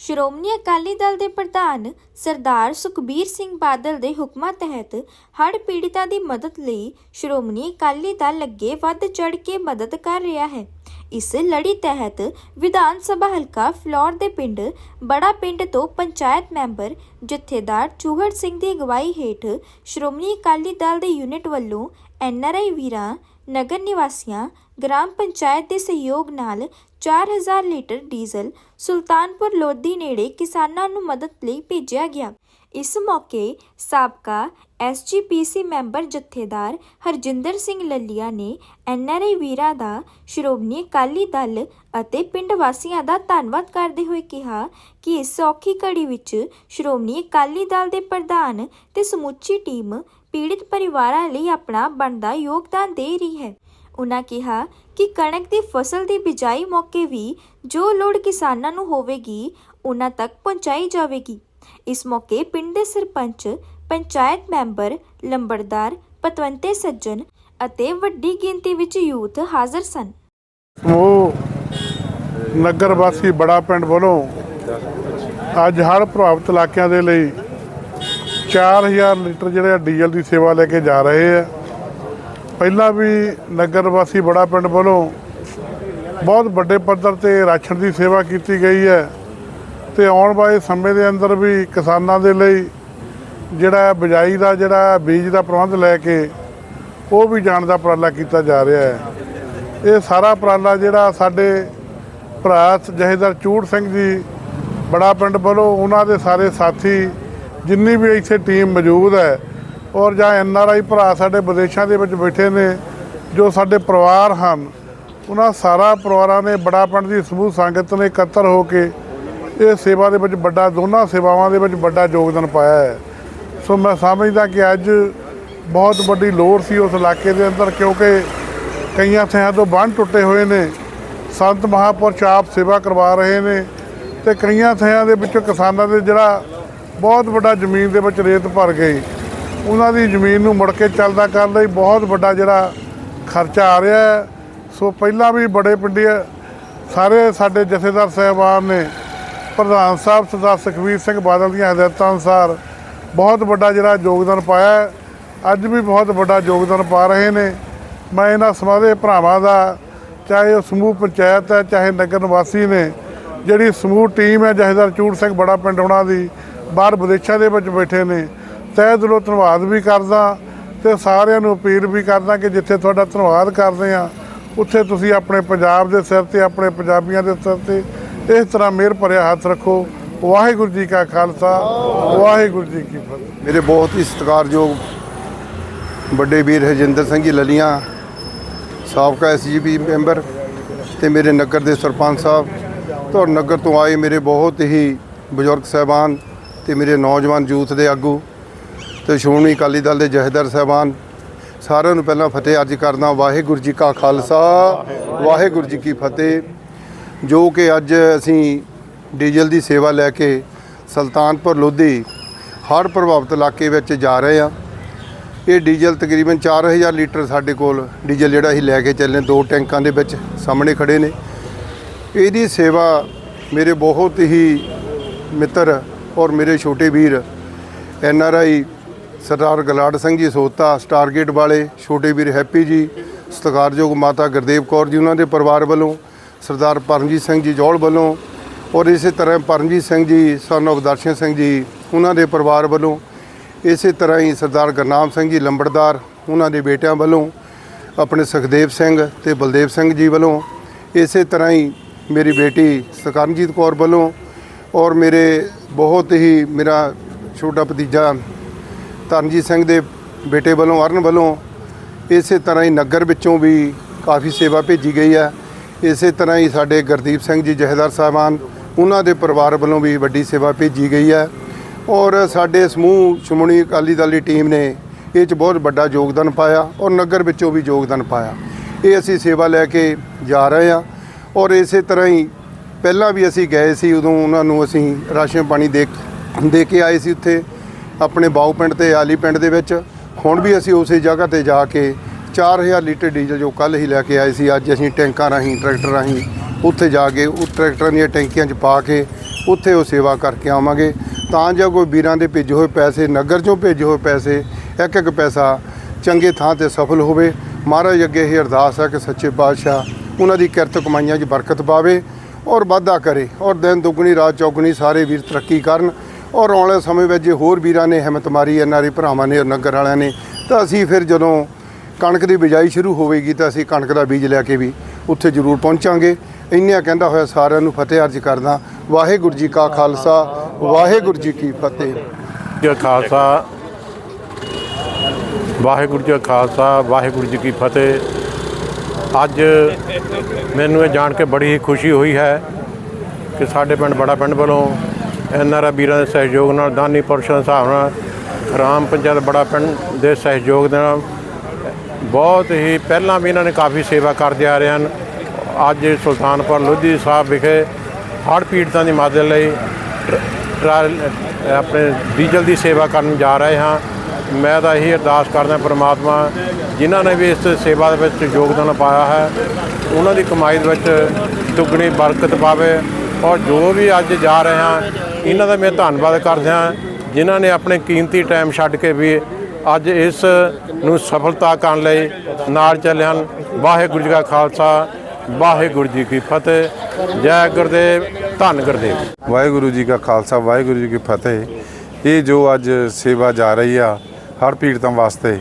ਸ਼੍ਰੋਮਣੀ ਅਕਾਲੀ ਦਲ ਦੇ ਪ੍ਰਧਾਨ ਸਰਦਾਰ ਸੁਖਬੀਰ ਸਿੰਘ ਬਾਦਲ ਦੇ ਹੁਕਮਾਂ ਤਹਿਤ ਹੜ੍ਹ ਪੀੜਤਾਂ ਦੀ ਮਦਦ ਲਈ ਸ਼੍ਰੋਮਣੀ ਅਕਾਲੀ ਦਲ ਅੱਗੇ ਵੱਧ ਚੜ੍ਹ ਕੇ ਮਦਦ ਕਰ ਰਿਹਾ ਹੈ। ਇਸ ਲੜੀ ਤਹਿਤ ਵਿਧਾਨ ਸਭਾ ਹਲਕਾ ਫਲੌਰ ਦੇ ਪਿੰਡ ਬੜਾ ਪਿੰਡ ਤੋਂ ਪੰਚਾਇਤ ਮੈਂਬਰ ਜਥੇਦਾਰ ਚੂਹੜ ਸਿੰਘ ਦੀ ਅਗਵਾਈ ਹੇਠ ਸ਼੍ਰੋਮਣੀ ਅਕਾਲੀ ਦਲ ਦੇ ਯੂਨਿਟ ਵੱਲੋਂ ਐਨਆਰਆਈ ਵੀਰਾਂ ਨਗਰ ਨਿਵਾਸੀਆਂ ਗ੍ਰਾਮ ਪੰਚਾਇਤ ਦੇ ਸਹਿਯੋਗ ਨਾਲ 4000 ਲੀਟਰ ਡੀਜ਼ਲ ਸੁਲਤਾਨਪੁਰ ਲੋਧੀ ਨੇੜੇ ਕਿਸਾਨਾਂ ਨੂੰ ਮਦਦ ਲਈ ਭੇਜਿਆ ਗਿਆ। ਇਸ ਮੌਕੇ ਸਾਬਕਾ ਐਸਜੀਪੀਸੀ ਮੈਂਬਰ ਜਥੇਦਾਰ ਹਰਜਿੰਦਰ ਸਿੰਘ ਲੱਲੀਆ ਨੇ ਐਨਆਰਆਈ ਵੀਰਾਂ ਦਾ ਸ਼੍ਰੋਮਣੀ ਅਕਾਲੀ ਦਲ ਅਤੇ ਪਿੰਡ ਵਾਸੀਆਂ ਦਾ ਧੰਨਵਾਦ ਕਰਦੇ ਹੋਏ ਕਿਹਾ ਕਿ ਇਸ ਸੌਖੀ ਘੜੀ ਵਿੱਚ ਸ਼੍ਰੋਮਣੀ ਅਕਾਲੀ ਦਲ ਦੇ ਪ੍ਰਧਾਨ ਤੇ ਸਮੁੱਚੀ ਟੀਮ ਪੀੜਿਤ ਪਰਿਵਾਰਾਂ ਲਈ ਆਪਣਾ ਬਣਦਾ ਯੋਗਦਾਨ ਦੇ ਰਹੀ ਹੈ। ਉਨ੍ਹਾਂ ਕਿਹਾ ਕਿ ਕਣਕ ਦੀ ਫਸਲ ਦੀ ਬਿਜਾਈ ਮੌਕੇ ਵੀ ਜੋ ਲੋੜ ਕਿਸਾਨਾਂ ਨੂੰ ਹੋਵੇਗੀ, ਉਨ੍ਹਾਂ ਤੱਕ ਪਹੁੰਚਾਈ ਜਾਵੇਗੀ। ਇਸ ਮੌਕੇ ਪਿੰਡ ਦੇ ਸਰਪੰਚ, ਪੰਚਾਇਤ ਮੈਂਬਰ, ਲੰਬੜਦਾਰ, ਪਤਵੰਤੇ ਸੱਜਣ ਅਤੇ ਵੱਡੀ ਗਿਣਤੀ ਵਿੱਚ ਯੂਥ ਹਾਜ਼ਰ ਸਨ। ਉਹ ਨਗਰ ਵਾਸੀ ਬੜਾ ਪਿੰਡ ਵੱਲੋਂ ਅੱਜ ਹਰ ਪ੍ਰਭਾਵਿਤ ਇਲਾਕਿਆਂ ਦੇ ਲਈ 4000 ਲੀਟਰ ਜਿਹੜੇ ਆ ਡੀਜ਼ਲ ਦੀ ਸੇਵਾ ਲੈ ਕੇ ਜਾ ਰਹੇ ਆ। ਪਹਿਲਾਂ ਵੀ ਨਗਰ ਵਾਸੀ ਬੜਾ ਪਿੰਡ ਵੱਲੋਂ ਬਹੁਤ ਵੱਡੇ ਪੱਧਰ ਤੇ ਰਾਸ਼ਨ ਦੀ ਸੇਵਾ ਕੀਤੀ ਗਈ ਹੈ ਤੇ ਆਉਣ ਵਾਲੇ ਸਮੇਂ ਦੇ ਅੰਦਰ ਵੀ ਕਿਸਾਨਾਂ ਦੇ ਲਈ ਜਿਹੜਾ ਹੈ ਬਿਜਾਈ ਦਾ ਜਿਹੜਾ ਬੀਜ ਦਾ ਪ੍ਰਬੰਧ ਲੈ ਕੇ ਉਹ ਵੀ ਜਾਣ ਦਾ ਉਪਰਾਲਾ ਕੀਤਾ ਜਾ ਰਿਹਾ ਹੈ। ਇਹ ਸਾਰਾ ਉਪਰਾਲਾ ਜਿਹੜਾ ਸਾਡੇ ਭਰਾ ਜਹੇਦਾਰ ਚੂੜ ਸਿੰਘ ਜੀ ਬੜਾ ਪਿੰਡ ਵੱਲੋਂ ਉਹਨਾਂ ਦੇ ਸਾਰੇ ਸਾਥੀ ਜਿੰਨੀ ਵੀ ਇੱਥੇ ਟੀਮ ਮੌਜੂਦ ਹੈ ਔਰ ਜਾਂ ਐਨ ਆਰ ਆਈ ਭਰਾ ਸਾਡੇ ਵਿਦੇਸ਼ਾਂ ਦੇ ਵਿੱਚ ਬੈਠੇ ਨੇ, ਜੋ ਸਾਡੇ ਪਰਿਵਾਰ ਹਨ, ਉਹਨਾਂ ਸਾਰਾ ਪਰਿਵਾਰਾਂ ਨੇ ਬੜਾ ਪਿੰਡ ਦੀ ਸਮੂਹ ਸੰਗਤ ਨੇ ਇਕੱਤਰ ਹੋ ਕੇ ਇਹ ਸੇਵਾ ਦੇ ਵਿੱਚ ਵੱਡਾ, ਦੋਨਾਂ ਸੇਵਾਵਾਂ ਦੇ ਵਿੱਚ ਵੱਡਾ ਯੋਗਦਾਨ ਪਾਇਆ ਹੈ। ਸੋ ਮੈਂ ਸਮਝਦਾ ਕਿ ਅੱਜ ਬਹੁਤ ਵੱਡੀ ਲੋੜ ਸੀ ਉਸ ਇਲਾਕੇ ਦੇ ਅੰਦਰ, ਕਿਉਂਕਿ ਕਈਆਂ ਥਾਂ ਤੋਂ ਬੰਨ ਟੁੱਟੇ ਹੋਏ ਨੇ, ਸੰਤ ਮਹਾਪੁਰਸ਼ ਆਪ ਸੇਵਾ ਕਰਵਾ ਰਹੇ ਨੇ ਤੇ ਕਈਆਂ ਥਾਂ ਦੇ ਵਿੱਚੋਂ ਕਿਸਾਨਾਂ ਦੇ ਜਿਹੜਾ ਬਹੁਤ ਵੱਡਾ ਜ਼ਮੀਨ ਦੇ ਵਿੱਚ ਰੇਤ ਭਰ ਗਈ। ਉਹਨਾਂ ਦੀ ਜ਼ਮੀਨ ਨੂੰ ਮੁੜ ਕੇ ਚੱਲਦਾ ਕਰਨ ਲਈ ਬਹੁਤ ਵੱਡਾ ਜਿਹੜਾ ਖਰਚਾ ਆ ਰਿਹਾ ਹੈ। ਸੋ ਪਹਿਲਾਂ ਵੀ ਬੜੇ ਪਿੰਡੀ, ਸਾਰੇ ਸਾਡੇ ਜਥੇਦਾਰ ਸਾਹਿਬਾਨ ਨੇ, ਪ੍ਰਧਾਨ ਸਾਹਿਬ ਸਰਦਾਰ ਸੁਖਬੀਰ ਸਿੰਘ ਬਾਦਲ ਦੀਆਂ ਹਦਾਇਤਾਂ ਅਨੁਸਾਰ ਬਹੁਤ ਵੱਡਾ ਜਿਹੜਾ ਯੋਗਦਾਨ ਪਾਇਆ ਹੈ। ਅੱਜ ਵੀ ਬਹੁਤ ਵੱਡਾ ਯੋਗਦਾਨ ਪਾ ਰਹੇ ਨੇ। ਮੈਂ ਇਹਨਾਂ ਸਮਾਦੇ ਭਰਾਵਾਂ ਦਾ, ਚਾਹੇ ਉਹ ਸਮੂਹ ਪੰਚਾਇਤ ਹੈ, ਚਾਹੇ ਨਗਰ ਨਿਵਾਸੀ ਨੇ, ਜਿਹੜੀ ਸਮੂਹ ਟੀਮ ਹੈ ਜਥੇਦਾਰ ਚੂੜ ਸਿੰਘ ਬੜਾ ਪਿੰਡ ਉਹਨਾਂ ਦੀ ਬਾਹਰ ਵਿਦੇਸ਼ਾਂ ਦੇ ਵਿੱਚ ਬੈਠੇ ਨੇ। ਤਹਿ ਦਿਲੋਂ ਧੰਨਵਾਦ ਵੀ ਕਰਦਾ ਤੇ ਸਾਰਿਆਂ ਨੂੰ ਅਪੀਲ ਵੀ ਕਰਦਾ ਕਿ ਜਿੱਥੇ ਤੁਹਾਡਾ ਧੰਨਵਾਦ ਕਰਦੇ ਆ ਉੱਥੇ ਤੁਸੀਂ ਆਪਣੇ ਪੰਜਾਬ ਦੇ ਸਿਰ ਤੇ, ਆਪਣੇ ਪੰਜਾਬੀਆਂ ਦੇ ਸਿਰ ਤੇ ਇਸ ਤਰ੍ਹਾਂ ਮਿਹਰ ਭਰਿਆ ਹੱਥ ਰੱਖੋ। ਵਾਹਿਗੁਰੂ ਜੀ ਕਾ ਖਾਲਸਾ, ਵਾਹਿਗੁਰੂ ਜੀ ਕੀ ਫਤਿਹ। ਮੇਰੇ ਬਹੁਤ ਹੀ ਸਤਿਕਾਰਯੋਗ ਵੱਡੇ ਵੀਰ ਹਰਜਿੰਦਰ ਸਿੰਘ ਜੀ ਲਲੀਆਂ ਸਾਬਕਾ ਐਸਜੀਪੀ ਮੈਂਬਰ ਤੇ ਮੇਰੇ ਨਗਰ ਦੇ ਸਰਪੰਚ ਸਾਹਿਬ। ਤੋਂ ਨਗਰ ਤੋਂ ਆਏ ਮੇਰੇ ਬਹੁਤ ਹੀ ਬਜ਼ੁਰਗ ਸਾਹਿਬਾਨ ਤੇ ਮੇਰੇ ਨੌਜਵਾਨ ਯੂਥ ਦੇ ਆਗੂ ਤੇ ਸ਼੍ਰੋਮਣੀ ਅਕਾਲੀ ਦਲ ਦੇ ਜਹੇਦਾਰ ਸਾਹਿਬਾਨ, ਸਾਰਿਆਂ ਨੂੰ ਪਹਿਲਾਂ ਫਤਿਹ ਅਰਜ਼ ਕਰਦਾ ਵਾਹਿਗੁਰੂ ਜੀ ਕਾ ਖਾਲਸਾ, ਵਾਹਿਗੁਰੂ ਜੀ ਕੀ ਫਤਿਹ। ਜੋ ਕਿ ਅੱਜ ਅਸੀਂ ਡੀਜ਼ਲ ਦੀ ਸੇਵਾ ਲੈ ਕੇ ਸੁਲਤਾਨਪੁਰ ਲੋਧੀ ਹੜ੍ਹ ਪ੍ਰਭਾਵਿਤ ਇਲਾਕੇ ਵਿੱਚ ਜਾ ਰਹੇ ਹਾਂ। ਇਹ ਡੀਜ਼ਲ ਤਕਰੀਬਨ 4000 ਲੀਟਰ ਸਾਡੇ ਕੋਲ ਡੀਜ਼ਲ ਜਿਹੜਾ ਅਸੀਂ ਲੈ ਕੇ ਚੱਲੇ ਦੋ ਟੈਂਕਾਂ ਦੇ ਵਿੱਚ ਸਾਹਮਣੇ ਖੜੇ ਨੇ। ਇਹਦੀ ਸੇਵਾ ਮੇਰੇ ਬਹੁਤ ਹੀ ਮਿੱਤਰ ਔਰ ਮੇਰੇ ਛੋਟੇ ਵੀਰ ਐਨ ਆਰ ਆਈ ਸਰਦਾਰ ਗਲਾੜ ਸਿੰਘ ਜੀ ਸੋਤਾ, ਸਟਾਰਗੇਟ ਵਾਲੇ, ਛੋਟੇ ਵੀਰ ਹੈਪੀ ਜੀ, ਸਤਿਕਾਰਯੋਗ ਮਾਤਾ ਗੁਰਦੇਵ ਕੌਰ ਜੀ, ਉਹਨਾਂ ਦੇ ਪਰਿਵਾਰ ਵੱਲੋਂ, ਸਰਦਾਰ ਪਰਮਜੀਤ ਸਿੰਘ ਜੀ ਜੋਲ ਵੱਲੋਂ ਔਰ ਇਸੇ ਤਰ੍ਹਾਂ ਪਰਮਜੀਤ ਸਿੰਘ ਜੀ ਸਨ of ਦਰਸ਼ਨ ਸਿੰਘ ਜੀ, ਉਹਨਾਂ ਦੇ ਪਰਿਵਾਰ ਵੱਲੋਂ, ਇਸੇ ਤਰ੍ਹਾਂ ਹੀ ਸਰਦਾਰ ਗੁਰਨਾਮ ਸਿੰਘ ਜੀ ਲੰਬੜਦਾਰ, ਉਹਨਾਂ ਦੇ ਬੇਟਿਆਂ ਵੱਲੋਂ, ਆਪਣੇ ਸੁਖਦੇਵ ਸਿੰਘ ਤੇ ਬਲਦੇਵ ਸਿੰਘ ਜੀ ਵੱਲੋਂ, ਇਸੇ ਤਰ੍ਹਾਂ ਹੀ ਮੇਰੀ ਬੇਟੀ ਸਕਰਨਜੀਤ ਕੌਰ ਵੱਲੋਂ ਔਰ ਮੇਰੇ ਬਹੁਤ ਹੀ ਮੇਰਾ ਛੋਟਾ ਭਤੀਜਾ ਤਰਨਜੀਤ ਸਿੰਘ ਦੇ ਬੇਟੇ ਵੱਲੋਂ, ਅਰਨ ਵੱਲੋਂ ਇਸੇ ਤਰ੍ਹਾਂ ਹੀ ਨਗਰ ਵਿੱਚੋਂ ਵੀ ਕਾਫੀ ਸੇਵਾ ਭੇਜੀ ਗਈ ਹੈ। ਇਸੇ ਤਰ੍ਹਾਂ ਹੀ ਸਾਡੇ ਗੁਰਦੀਪ ਸਿੰਘ ਜੀ, ਜਹੇਦਾਰ ਸਾਹਿਬਾਨ, ਉਹਨਾਂ ਦੇ ਪਰਿਵਾਰ ਵੱਲੋਂ ਵੀ ਵੱਡੀ ਸੇਵਾ ਭੇਜੀ ਗਈ ਹੈ। ਔਰ ਸਾਡੇ ਸਮੂਹ ਸ਼੍ਰੋਮਣੀ ਅਕਾਲੀ ਦਲ ਦੀ ਟੀਮ ਨੇ ਇਹ 'ਚ ਬਹੁਤ ਵੱਡਾ ਯੋਗਦਾਨ ਪਾਇਆ ਔਰ ਨਗਰ ਵਿੱਚੋਂ ਵੀ ਯੋਗਦਾਨ ਪਾਇਆ। ਇਹ ਅਸੀਂ ਸੇਵਾ ਲੈ ਕੇ ਜਾ ਰਹੇ ਹਾਂ ਔਰ ਇਸੇ ਤਰ੍ਹਾਂ ਹੀ ਪਹਿਲਾਂ ਵੀ ਅਸੀਂ ਗਏ ਸੀ, ਉਦੋਂ ਉਹਨਾਂ ਨੂੰ ਅਸੀਂ ਰਾਸ਼ਨ ਪਾਣੀ ਦੇ ਦੇ ਕੇ ਆਏ ਸੀ ਉੱਥੇ, ਆਪਣੇ ਬਾਉ ਪਿੰਡ ਤੇ ਆਲੀ ਪਿੰਡ ਦੇ ਵਿੱਚ। ਹੁਣ ਵੀ ਅਸੀਂ ਉਸੇ ਜਗ੍ਹਾ ਤੇ ਜਾ ਕੇ 4000 ਲੀਟਰ ਡੀਜ਼ਲ ਜੋ ਕੱਲ ਹੀ ਲੈ ਕੇ ਆਏ ਸੀ, ਅੱਜ ਅਸੀਂ ਟੈਂਕਾਂ ਰਾਹੀਂ, ਟਰੈਕਟਰ ਰਾਹੀਂ ਉੱਥੇ ਜਾ ਕੇ, ਉਹ ਟਰੈਕਟਰਾਂ ਦੀਆਂ ਟੈਂਕੀਆਂ 'ਚ ਪਾ ਕੇ ਉੱਥੇ ਉਹ ਸੇਵਾ ਕਰਕੇ ਆਵਾਂਗੇ। ਤਾਂ ਜੋ ਕੋਈ ਵੀਰਾਂ ਦੇ ਭੇਜੇ ਹੋਏ ਪੈਸੇ, ਨਗਰ 'ਚੋਂ ਭੇਜੇ ਹੋਏ ਪੈਸੇ, ਇੱਕ ਇੱਕ ਪੈਸਾ ਚੰਗੇ ਥਾਂ ਤੇ ਸਫਲ ਹੋਵੇ। ਮਹਾਰਾਜ ਅੱਗੇ ਇਹ ਅਰਦਾਸ ਹੈ ਕਿ ਸੱਚੇ ਪਾਤਸ਼ਾਹ ਉਹਨਾਂ ਦੀ ਕਿਰਤ ਕਮਾਈਆਂ 'ਚ ਬਰਕਤ ਪਾਵੇ। ਔਰ ਵਾਧਾ ਕਰੇ ਔਰ ਦਿਨ ਦੁੱਗਣੀ, ਰਾਤ ਚੌਗਣੀ ਸਾਰੇ ਵੀਰ ਤਰੱਕੀ ਕਰਨ ਔਰ ਆਉਣ ਵਾਲੇ ਸਮੇਂ ਵਿੱਚ ਜੇ ਹੋਰ ਵੀਰਾਂ ਨੇ ਹਿੰਮਤ ਮਾਰੀ ਐਨਆਰਈ ਭਰਾਵਾਂ ਨੇ ਔਰ ਨਗਰ ਵਾਲਿਆਂ ਨੇ, ਤਾਂ ਅਸੀਂ ਫਿਰ ਜਦੋਂ ਕਣਕ ਦੀ ਬਿਜਾਈ ਸ਼ੁਰੂ ਹੋਵੇਗੀ ਤਾਂ ਅਸੀਂ ਕਣਕ ਦਾ ਬੀਜ ਲੈ ਕੇ ਵੀ ਉੱਥੇ ਜ਼ਰੂਰ ਪਹੁੰਚਾਂਗੇ। ਇੰਨਿਆਂ ਕਹਿੰਦਾ ਹੋਇਆ ਸਾਰਿਆਂ ਨੂੰ ਫਤਿਹ ਅਰਜ ਕਰਦਾ, ਵਾਹਿਗੁਰੂ ਜੀ ਕਾ ਖਾਲਸਾ, ਵਾਹਿਗੁਰੂ ਜੀ ਕੀ ਫਤਿਹ। ਜੀ ਕਾ ਖਾਲਸਾ, ਵਾਹਿਗੁਰੂ ਜੀ ਖਾਲਸਾ, ਵਾਹਿਗੁਰੂ ਜੀ ਕੀ ਫਤਿਹ। ਅੱਜ ਮੈਨੂੰ ਇਹ ਜਾਣ ਕੇ ਬੜੀ ਹੀ ਖੁਸ਼ੀ ਹੋਈ ਹੈ ਕਿ ਸਾਡੇ ਪਿੰਡ ਬੜਾ ਪਿੰਡ ਵੱਲੋਂ ਐਨਆਰਆ ਵੀਰਾਂ ਦੇ ਸਹਿਯੋਗ ਨਾਲ, ਦਾਨੀ ਪੁਰਸ਼ਾਂ ਦੇ ਹਿਸਾਬ ਨਾਲ, ਰਾਮ ਪੰਚਾਇਤ ਬੜਾ ਪਿੰਡ ਦੇ ਸਹਿਯੋਗ ਦੇ ਨਾਲ ਬਹੁਤ ਹੀ ਪਹਿਲਾਂ ਵੀ ਇਹਨਾਂ ਨੇ ਕਾਫੀ ਸੇਵਾ ਕਰਦੇ ਆ ਰਹੇ ਹਨ। ਅੱਜ ਸੁਲਤਾਨਪੁਰ ਲੋਧੀ ਸਾਹਿਬ ਵਿਖੇ ਹੜ੍ਹ ਪੀੜਤਾਂ ਦੀ ਮਦਦ ਲਈ ਟਰ- ਆਪਣੇ ਡੀਜ਼ਲ ਦੀ ਸੇਵਾ ਕਰਨ ਜਾ ਰਹੇ ਹਾਂ। ਮੈਂ ਤਾਂ ਇਹੀ ਅਰਦਾਸ ਕਰਦਾ ਪਰਮਾਤਮਾ, ਜਿਨ੍ਹਾਂ ਨੇ ਵੀ ਇਸ ਸੇਵਾ ਦੇ ਵਿੱਚ ਯੋਗਦਾਨ ਪਾਇਆ ਹੈ, ਉਹਨਾਂ ਦੀ ਕਮਾਈ ਦੇ ਵਿੱਚ ਦੁੱਗਣੀ ਬਰਕਤ ਪਾਵੇ। ਔਰ ਜੋ ਵੀ ਅੱਜ ਜਾ ਰਹੇ ਹਾਂ, ਇਹਨਾਂ ਦਾ ਮੈਂ ਧੰਨਵਾਦ ਕਰਦਾ ਹਾਂ, ਜਿਨ੍ਹਾਂ ਨੇ ਆਪਣੇ ਕੀਮਤੀ ਟਾਈਮ ਛੱਡ ਕੇ ਵੀ ਅੱਜ ਇਸ ਨੂੰ ਸਫਲਤਾ ਕਰਨ ਲਈ ਨਾਲ ਚੱਲੇ ਹਨ। ਵਾਹਿਗੁਰੂ ਜੀ ਕਾ ਖਾਲਸਾ, ਵਾਹਿਗੁਰੂ ਜੀ ਕੀ ਫਤਿਹ। ਜੈ ਗੁਰਦੇਵ, ਧੰਨ ਗੁਰਦੇਵ। ਵਾਹਿਗੁਰੂ ਜੀ ਕਾ ਖਾਲਸਾ, ਵਾਹਿਗੁਰੂ ਜੀ ਕੀ ਫਤਿਹ। ਇਹ ਜੋ ਅੱਜ ਸੇਵਾ ਜਾ ਰਹੀ ਆ ਹਰ ਪੀੜਤਾਂ ਵਾਸਤੇ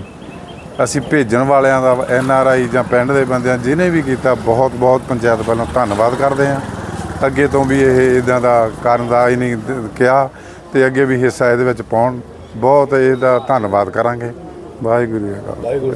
ਅਸੀਂ ਭੇਜਣ ਵਾਲਿਆਂ ਦਾ ਐਨ ਆਰ ਆਈ ਜਾਂ ਪਿੰਡ ਦੇ ਬੰਦਿਆਂ ਜਿਨੇ ਵੀ ਕੀਤਾ, ਬਹੁਤ ਬਹੁਤ ਪੰਚਾਇਤ ਵੱਲੋਂ ਧੰਨਵਾਦ ਕਰਦੇ ਹਾਂ। ਅੱਗੇ ਤੋਂ ਵੀ ਇਹ ਇਦਾਂ ਦਾ ਕਰਨ ਦਾ ਹੀ ਨਹੀਂ ਕਿਹਾ ਤੇ ਅੱਗੇ ਵੀ ਹਿੱਸਾ ਇਹਦੇ ਵਿੱਚ ਪਾਉਣ। ਬਹੁਤ ਇਹਦਾ ਧੰਨਵਾਦ ਕਰਾਂਗੇ। ਵਾਹਿਗੁਰੂ ਜੀ ਕਾ ਵਾਹਿਗੁਰੂ